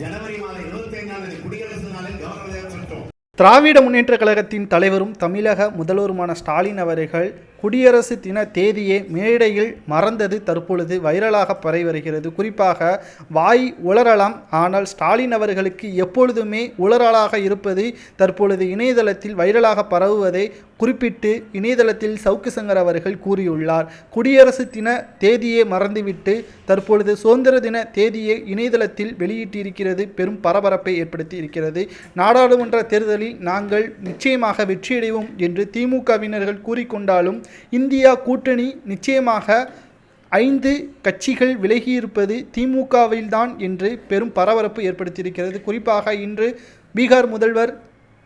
ஜனவரி மாதம் இருபத்தி ஐந்தாம் தேதி குடியரசு நாளில் கவர்னர் திராவிட முன்னேற்ற கழகத்தின் தலைவரும் தமிழக முதல்வருமான ஸ்டாலின் அவர்கள் குடியரசு தின தேதியை மேடையில் மறந்தது தற்பொழுது வைரலாக பரவி வருகிறது. குறிப்பாக வாய் உளரலாம் ஆனால் ஸ்டாலின் அவர்களுக்கு எப்பொழுதுமே உளறலாக இருப்பது தற்பொழுது இணையதளத்தில் வைரலாக பரவுவதை குறிப்பிட்டு இணையதளத்தில் சவுக்கு சங்கர் அவர்கள் கூறியுள்ளார். குடியரசு தின தேதியை மறந்துவிட்டு தற்பொழுது சுதந்திர தின தேதியை இணையதளத்தில் வெளியிட்டிருக்கிறது பெரும் பரபரப்பை ஏற்படுத்தி இருக்கிறது நாடாளுமன்ற தேர்தலில் நாங்கள் நிச்சயமாக வெற்றியடைவோம் என்று திமுகவினர்கள் கூறிக்கொண்டாலும் இந்தியா கூட்டணி நிச்சயமாக ஐந்து கட்சிகள் விலகியிருப்பது திமுகவில்தான் என்று பெரும் பரபரப்பு ஏற்படுத்தியிருக்கிறது. குறிப்பாக இன்று பீகார் முதல்வர்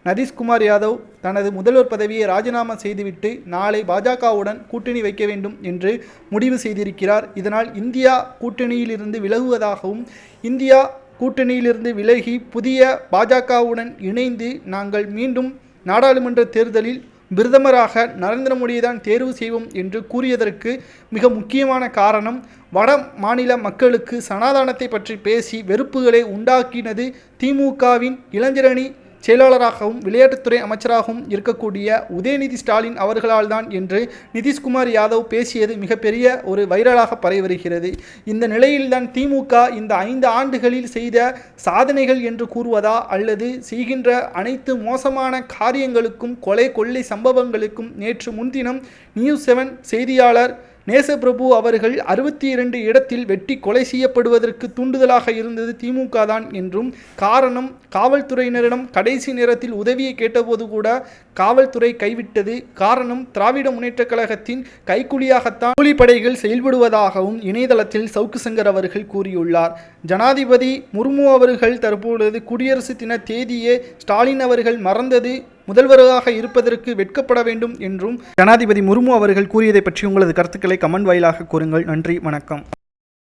நதீஷ்குமார் யாதவ் தனது முதல்வர் பதவியை ராஜினாமா செய்துவிட்டு நாளை பாஜகவுடன் கூட்டணி வைக்க வேண்டும் என்று முடிவு செய்திருக்கிறார். இதனால் இந்தியா கூட்டணியிலிருந்து விலகுவதாகவும் இந்தியா கூட்டணியிலிருந்து விலகி புதிய பாஜகவுடன் இணைந்து நாங்கள் மீண்டும் நாடாளுமன்ற தேர்தலில் பிரதமராக நரேந்திர மோடியை தான் தேர்வு செய்வோம் என்று கூறியதற்கு மிக முக்கியமான காரணம் வட மாநில மக்களுக்கு சனாதானத்தை பற்றி பேசி வெறுப்புகளை உண்டாக்கினது திமுகவின் இளைஞரணி செயலாளராகவும் விளையாட்டுத்துறை அமைச்சராகவும் இருக்கக்கூடிய உதயநிதி ஸ்டாலின் அவர்களால் தான் என்று நிதிஷ்குமார் யாதவ் பேசியது மிகப்பெரிய ஒரு வைரலாக பரவி வருகிறது இந்த நிலையில்தான் திமுக இந்த ஐந்து ஆண்டுகளில் செய்த சாதனைகள் என்று கூறுவதா அல்லது செய்கின்ற அனைத்து மோசமான காரியங்களுக்கும் கொலை கொள்ளை சம்பவங்களுக்கும் நேற்று முன்தினம் நியூஸ் செவன் செய்தியாளர் நேசப்பிரபு அவர்கள் அறுபத்தி இரண்டு இடத்தில் வெட்டி கொலை செய்யப்படுவதற்கு தூண்டுதலாக இருந்தது திமுக தான் என்றும் காரணம் காவல்துறையினரிடம் கடைசி நேரத்தில் உதவியை கேட்டபோது கூட காவல்துறை கைவிட்டது. காரணம் திராவிட முன்னேற்றக் கழகத்தின் கைக்குலியாகத்தான் கூலிப்படைகள் செயல்படுவதாகவும் இணையதளத்தில் சவுக்கு சங்கர் அவர்கள் கூறியுள்ளார். ஜனாதிபதி முர்மு அவர்கள் தற்பொழுது குடியரசு தின தேதியே ஸ்டாலின் அவர்கள் மறந்தது. முதல்வராக இருப்பதற்கு வெட்கப்பட வேண்டும் என்றும் ஜனாதிபதி முர்மு அவர்கள் கூறியதை பற்றி உங்களது கருத்துக்களை கமெண்ட் வாயிலாக கூறுங்கள். நன்றி வணக்கம்.